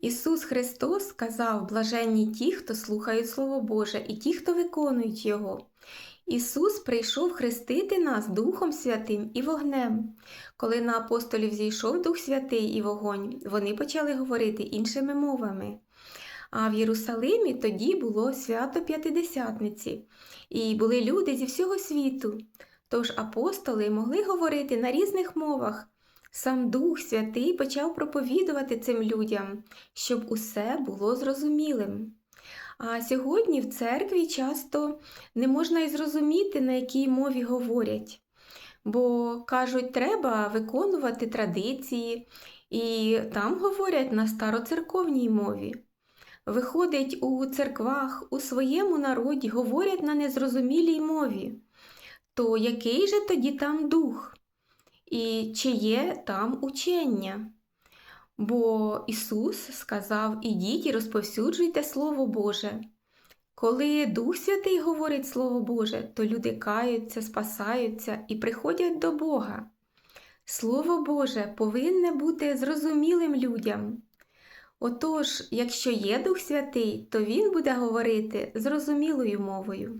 Ісус Христос сказав блаженні ті, хто слухають Слово Боже, і ті, хто виконують Його. Ісус прийшов хрестити нас Духом Святим і вогнем. Коли на апостолів зійшов Дух Святий і вогонь, вони почали говорити іншими мовами. А в Єрусалимі тоді було свято П'ятидесятниці, і були люди зі всього світу. Тож апостоли могли говорити на різних мовах. Сам Дух Святий почав проповідувати цим людям, щоб усе було зрозумілим. А сьогодні в церкві часто не можна й зрозуміти, на якій мові говорять, бо кажуть, треба виконувати традиції, і там говорять на староцерковній мові. Виходить, у церквах, у своєму народі говорять на незрозумілій мові. То який же тоді там дух? І чи є там учення? Бо Ісус сказав: Ідіть і розповсюджуйте Слово Боже. Коли Дух Святий говорить Слово Боже, то люди каються, спасаються і приходять до Бога. Слово Боже повинне бути зрозумілим людям. Отож, якщо є Дух Святий, то Він буде говорити зрозумілою мовою.